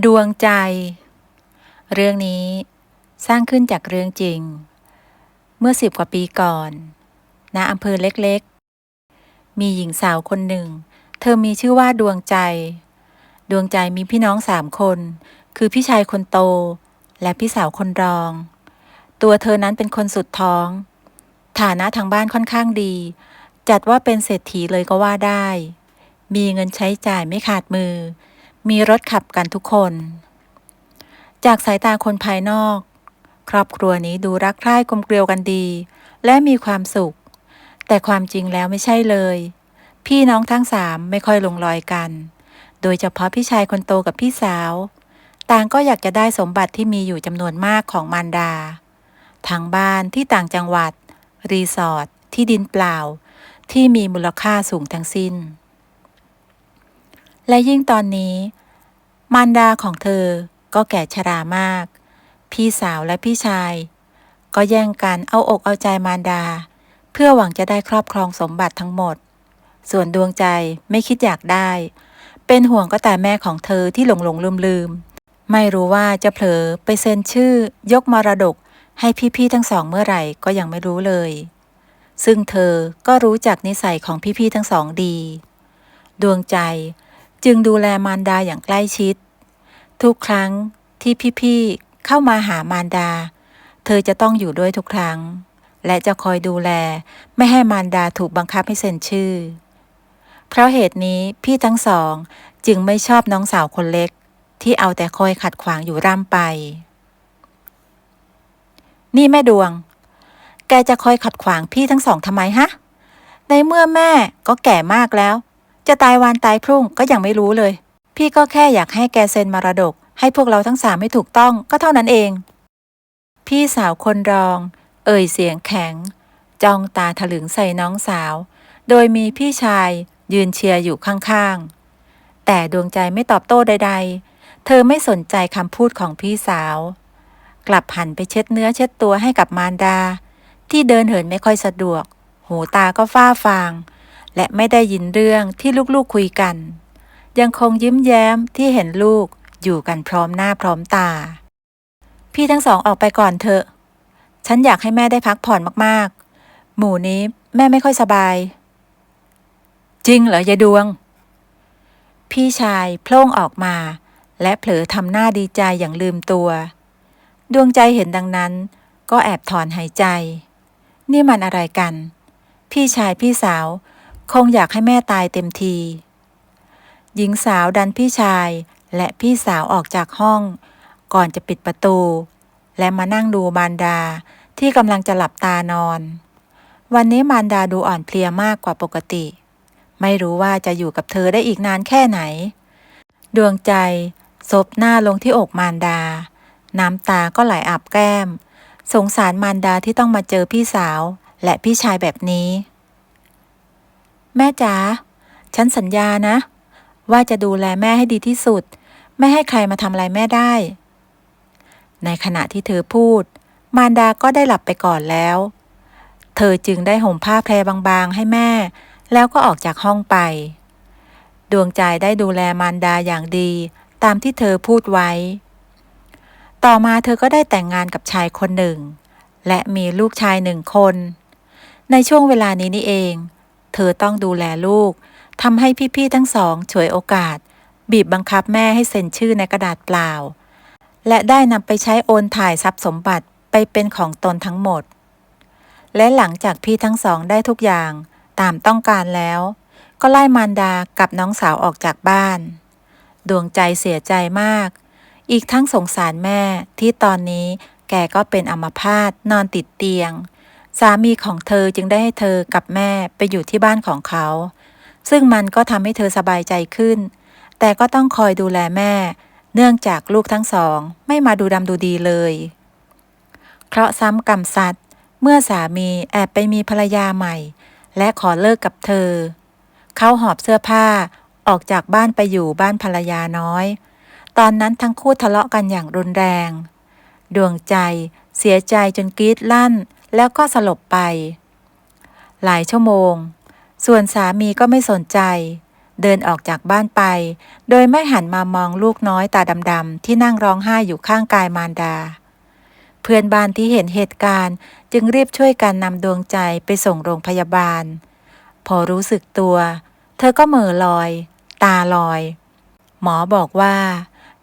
ดวงใจ เรื่องนี้สร้างขึ้นจากเรื่องจริง เมื่อสิบกว่าปีก่อน ณอำเภอเล็กๆ มีหญิงสาวคนหนึ่ง เธอมีชื่อว่าดวงใจ ดวงใจมีพี่น้องสามคน คือพี่ชายคนโต และพี่สาวคนรอง ตัวเธอนั้นเป็นคนสุดท้อง ฐานะทางบ้านค่อนข้างดี จัดว่าเป็นเศรษฐีเลยก็ว่าได้ มีเงินใช้จ่ายไม่ขาดมือ มีรถขับกันทุกคน จากสายตาคนภายนอก ครอบครัวนี้ดูรักใคร่กลมเกลียวกันดี และมีความสุข แต่ความจริงแล้วไม่ใช่เลย พี่น้องทั้งสามไม่ค่อยลงรอยกัน โดยเฉพาะพี่ชายคนโตกับพี่สาว ต่างก็อยากจะได้สมบัติที่มีอยู่จำนวนมากของมารดา ทั้งบ้านที่ต่างจังหวัด รีสอร์ทที่ดินเปล่า ที่มีมูลค่าสูงทั้งสิ้น และยิ่งตอนนี้ มารดาของเธอก็แก่ชรามาก พี่สาวและพี่ชาย ก็แย่งกันเอาอกเอาใจมารดา เพื่อหวังจะได้ครอบครองสมบัติทั้งหมด ส่วนดวงใจไม่คิดอยากได้ เป็นห่วงก็แต่แม่ของเธอที่หลงหลงลืมลืมไม่รู้ว่าจะเผลอไปเซ็นชื่อยกมรดกให้พี่ๆทั้งสองเมื่อไหร่ก็ยังไม่รู้เลย ซึ่งเธอก็รู้จักนิสัยของพี่ๆทั้งสองดี ดวงใจ จึงดูแลมารดาอย่างใกล้ชิด ทุกครั้งที่พี่ๆเข้ามาหามารดา เธอจะต้องอยู่ด้วยทุกครั้ง และจะคอยดูแลไม่ให้มารดาถูกบังคับให้เซ็นชื่อ เพราะเหตุนี้พี่ทั้งสองจึงไม่ชอบน้องสาวคนเล็ก ที่เอาแต่คอยขัดขวางอยู่ร่ำไป นี่แม่ดวง แกจะคอยขัดขวางพี่ทั้งสองทำไมฮะ ในเมื่อแม่ก็แก่มากแล้ว จะตายวานตายพรุ่งก็ยังไม่รู้เลย พี่ก็แค่อยากให้แกเซ็นมรดก ให้พวกเราทั้งสามให้ถูกต้องก็เท่านั้นเอง พี่สาวคนรอง เอ่ยเสียงแข็ง จ้องตาถลึงใส่น้องสาว โดยมีพี่ชายยืนเชียร์อยู่ข้างๆ แต่ดวงใจไม่ตอบโต้ใด ๆ เธอไม่สนใจคำพูดของพี่สาว กลับหันไปเช็ดเนื้อเช็ดตัวให้กับมารดา ที่เดินเหินไม่ค่อยสะดวก หูตาก็ฝ้าฟาง และไม่ได้ยินเรื่องที่ลูกๆคุยกัน ยังคงยิ้มแย้มที่เห็นลูกอยู่กันพร้อมหน้าพร้อมตา พี่ทั้งสองออกไปก่อนเถอะ ฉันอยากให้แม่ได้พักผ่อนมากๆ หมู่นี้แม่ไม่ค่อยสบาย จริงเหรอยายดวง พี่ชายโพล่งออกมา และเผลอทำหน้าดีใจอย่างลืมตัว ดวงใจเห็นดังนั้น ก็แอบถอนหายใจ นี่มันอะไรกัน พี่ชายพี่สาว คงอยากให้แม่ตายเต็มที หญิงสาวดันพี่ชายและพี่สาวออกจากห้อง ก่อนจะปิดประตู และมานั่งดูมารดาที่กำลังจะหลับตานอน วันนี้มารดาดูอ่อนเพลียมากกว่าปกติ ไม่รู้ว่าจะอยู่กับเธอได้อีกนานแค่ไหน ดวงใจซบหน้าลงที่อกมารดา น้ำตาก็ไหลอาบแก้ม สงสารมารดาที่ต้องมาเจอพี่สาวและพี่ชายแบบนี้ แม่จ๋าฉันสัญญานะ ว่าจะดูแลแม่ให้ดีที่สุด ไม่ให้ใครมาทำอะไรแม่ได้ ในขณะที่เธอพูด มารดาก็ได้หลับไปก่อนแล้ว เธอจึงได้ห่มผ้าแพรบางๆให้แม่ แล้วก็ออกจากห้องไป ดวงใจได้ดูแลมารดาอย่างดี ตามที่เธอพูดไว้ ต่อมาเธอก็ได้แต่งงานกับชายคนหนึ่ง และมีลูกชายหนึ่งคน ในช่วงเวลานี้นี่เอง เธอต้องดูแลลูกทำให้พี่ๆทั้งสองฉวยโอกาส บีบบังคับแม่ให้เซ็นชื่อในกระดาษเปล่า และได้นำไปใช้โอนถ่ายทรัพย์สมบัติไปเป็นของตนทั้งหมด และหลังจากพี่ทั้งสองได้ทุกอย่างตามต้องการแล้ว ก็ไล่มารดากับน้องสาวออกจากบ้าน ดวงใจเสียใจมาก อีกทั้งสงสารแม่ที่ตอนนี้แกก็เป็นอัมพาตนอนติดเตียง สามีของเธอจึงได้ให้เธอกับแม่ไปอยู่ที่บ้านของเขา ซึ่งมันก็ทำให้เธอสบายใจขึ้น แต่ก็ต้องคอยดูแลแม่ เนื่องจากลูกทั้งสองไม่มาดูดำดูดีเลยเพราะซ้ำกรรมสัตว์เมื่อสามีแอบไปมีภรรยาใหม่ และขอเลิกกับเธอ เขาหอบเสื้อผ้าออกจากบ้านไปอยู่บ้านภรรยาน้อย ตอนนั้นทั้งคู่ทะเลาะกันอย่างรุนแรง ดวงใจเสียใจจนกรีดลั่น แล้วก็สลบไป หลายชั่วโมง ส่วนสามีก็ไม่สนใจ เดินออกจากบ้านไป โดยไม่หันมามองลูกน้อยตาดำๆที่นั่งร้องไห้อยู่ข้างกายมารดา เพื่อนบ้านที่เห็นเหตุการณ์จึงรีบช่วยกันนำดวงใจไปส่งโรงพยาบาล พอรู้สึกตัว เธอก็เหม่อลอย ตาลอย หมอบอกว่า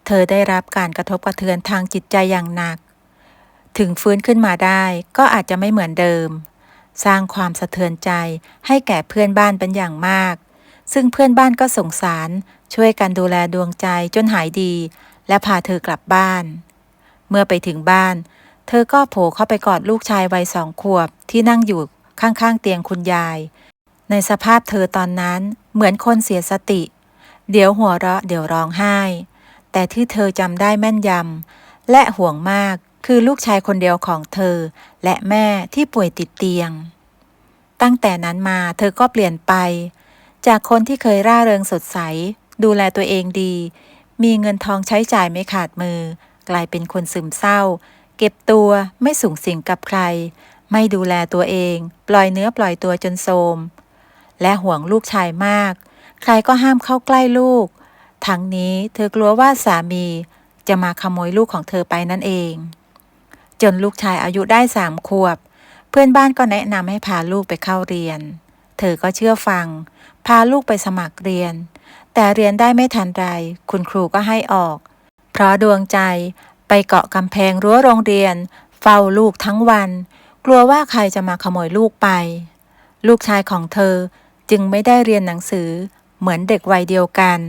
เธอได้รับการกระทบกระเทือนทางจิตใจอย่างหนัก ถึงฟื้นขึ้นมาได้ก็อาจจะไม่เหมือนเดิม สร้างความสะเทือนใจให้แก่เพื่อนบ้านเป็นอย่างมาก ซึ่งเพื่อนบ้านก็สงสาร ช่วยกันดูแลดวงใจจนหายดี และพาเธอกลับบ้าน เมื่อไปถึงบ้าน เธอก็โผล่เข้าไปกอดลูกชายวัยสองขวบที่นั่งอยู่ข้างๆเตียงคุณยาย ในสภาพเธอตอนนั้นเหมือนคนเสียสติ เดี๋ยวหัวเราะเดี๋ยวร้องไห้ แต่ที่เธอจำได้แม่นยำและห่วงมาก คือลูกชายคนเดียวของเธอ และแม่ที่ป่วยติดเตียง ตั้งแต่นั้นมาเธอก็เปลี่ยนไป จากคนที่เคยร่าเริงสดใส ดูแลตัวเองดี มีเงินทองใช้จ่ายไม่ขาดมือ กลายเป็นคนซึมเศร้า เก็บตัวไม่สูงสิงกับใคร ไม่ดูแลตัวเอง ปล่อยเนื้อปล่อยตัวจนโทรมและห่วงลูกชายมาก ใครก็ห้ามเข้าใกล้ลูก ทั้งนี้เธอกลัวว่าสามีจะมาขโมยลูกของเธอไปนั่นเอง จนลูกชายอายุได้สามขวบ เพื่อนบ้านก็แนะนำให้พาลูกไปเข้าเรียน เธอก็เชื่อฟัง พาลูกไปสมัครเรียน แต่เรียนได้ไม่ทันไร คุณครูก็ให้ออก เพราะดวงใจไปเกาะกำแพงรั้วโรงเรียน เฝ้าลูกทั้งวัน กลัวว่าใครจะมาขโมยลูกไป ลูกชายของเธอจึงไม่ได้เรียนหนังสือเหมือนเด็กวัยเดียวกัน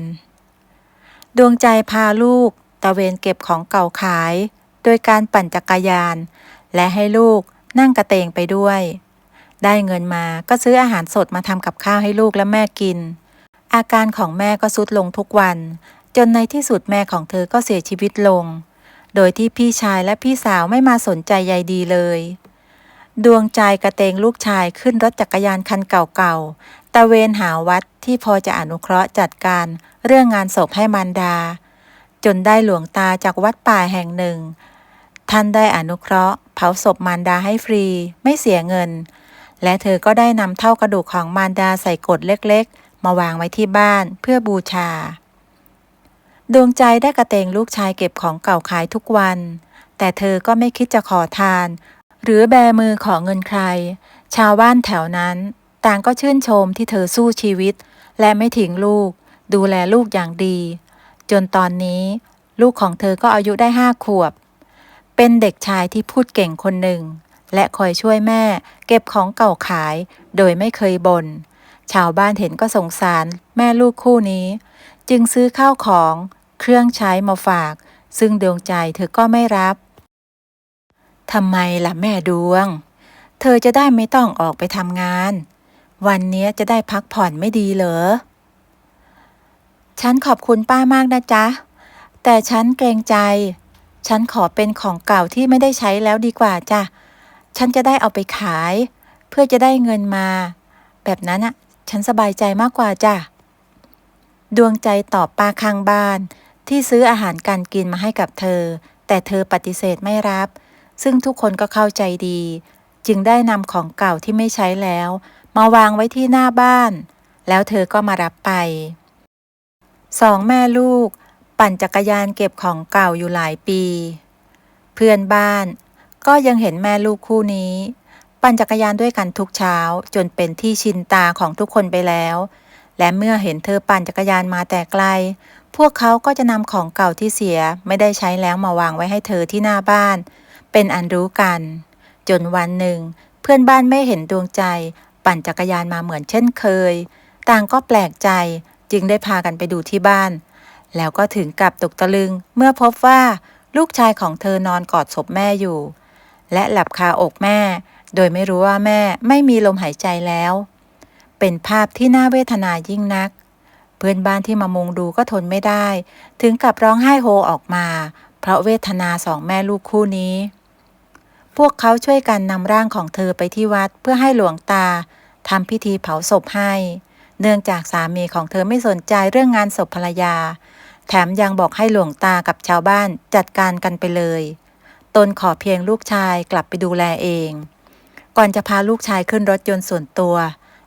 ดวงใจพาลูกตะเวนเก็บของเก่าขาย โดยการปั่นจักรยาน และให้ลูกนั่งกระเตงไปด้วย ได้เงินมาก็ซื้ออาหารสดมาทำกับข้าวให้ลูกและแม่กิน อาการของแม่ก็ทรุดลงทุกวัน จนในที่สุดแม่ของเธอก็เสียชีวิตลง โดยที่พี่ชายและพี่สาวไม่มาสนใจใยดีเลย ดวงใจกระเตงลูกชายขึ้นรถจักรยานคันเก่าๆตะเวนหาวัดที่พอจะอนุเคราะห์จัดการเรื่องงานศพให้มารดา จนได้หลวงตาจากวัดป่าแห่งหนึ่ง ท่านได้อนุเคราะห์ เผาศพมารดาให้ฟรี ไม่เสียเงิน และเธอก็ได้นำเท่ากระดูกของมารดาใส่กดเล็กๆ มาวางไว้ที่บ้านเพื่อบูชา ดวงใจได้กระเตงลูกชายเก็บของเก่าขายทุกวัน แต่เธอก็ไม่คิดจะขอทาน หรือแบมือขอเงินใคร ชาวบ้านแถวนั้น ต่างก็ชื่นชมที่เธอสู้ชีวิต และไม่ทิ้งลูก ดูแลลูกอย่างดี จนตอนนี้ ลูกของเธอก็อายุได้ห้าขวบ เป็นเด็กชายที่พูดเก่งคนหนึ่ง และคอยช่วยแม่ เก็บของเก่าขาย โดยไม่เคยบน่นชาวบ้านเห็นก็สงสารแม่ลูกคู่นี้ จึงซื้อข้าวของเครื่องใช้มาฝาก ซึ่งดวงใจเธอก็ไม่รับทำไมล่ะแม่ดวง เธอจะได้ไม่ต้องออกไปทำงาน วันนี้จะได้พักผ่อนไม่ดีเหรอ ฉันขอบคุณป้ามากนะจ๊ะ แต่ฉันเกรงใจ ฉันขอเป็นของเก่าที่ไม่ได้ใช้แล้วดีกว่าจ้ะ ฉันจะได้เอาไปขาย เพื่อจะได้เงินมา แบบนั้นอะฉันสบายใจมากกว่าจ้ะ ดวงใจตอบป้าข้างบาน ที่ซื้ออาหารการกินมาให้กับเธอ แต่เธอปฏิเสธไม่รับ ซึ่งทุกคนก็เข้าใจดี จึงได้นำของเก่าที่ไม่ใช้แล้ว มาวางไว้ที่หน้าบ้าน แล้วเธอก็มารับไป สองแม่ลูก ปั่นจักรยานเก็บของเก่าอยู่หลายปี เพื่อนบ้าน ก็ยังเห็นแม่ลูกคู่นี้ ปั่นจักรยานด้วยกันทุกเช้าจนเป็นที่ชินตาของทุกคนไปแล้ว และเมื่อเห็นเธอปั่นจักรยานมาแต่ไกล พวกเขาก็จะนำของเก่าที่เสียไม่ได้ใช้แล้วมาวางไว้ให้เธอที่หน้าบ้าน เป็นอันรู้กัน จนวันหนึ่ง เพื่อนบ้านไม่เห็นดวงใจ ปั่นจักรยานมาเหมือนเช่นเคย ต่างก็แปลกใจจึงได้พากันไปดูที่บ้าน แล้วก็ถึงกับตกตะลึงเมื่อพบว่าลูกชายของเธอนอนกอดศพแม่อยู่ และหลับคาอกแม่ โดยไม่รู้ว่าแม่ไม่มีลมหายใจแล้ว เป็นภาพที่น่าเวทนายิ่งนัก เพื่อนบ้านที่มามุงดูก็ทนไม่ได้ ถึงกับร้องไห้โฮออกมา เพราะเวทนาสองแม่ลูกคู่นี้ พวกเขาช่วยกันนำร่างของเธอไปที่วัดเพื่อให้หลวงตาทำพิธีเผาศพให้ เนื่องจากสามีของเธอไม่สนใจเรื่องงานศพภรรยา แถมยังบอกให้หลวงตากับชาวบ้านจัดการกันไปเลย ตนขอเพียงลูกชายกลับไปดูแลเอง ก่อนจะพาลูกชายขึ้นรถยนต์ส่วนตัว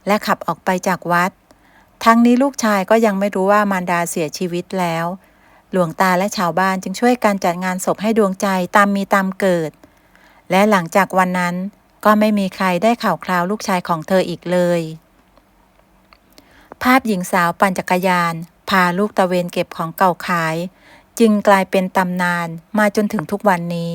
และขับออกไปจากวัด ทั้งนี้ลูกชายก็ยังไม่รู้ว่ามารดาเสียชีวิตแล้ว หลวงตาและชาวบ้านจึงช่วยกันจัดงานศพให้ดวงใจตามมีตามเกิด และหลังจากวันนั้นก็ไม่มีใครได้ข่าวคราวลูกชายของเธออีกเลย ภาพหญิงสาวปั่นจักรยาน พาลูกตะเวนเก็บของเก่าขาย จึงกลายเป็นตำนานมาจนถึงทุกวันนี้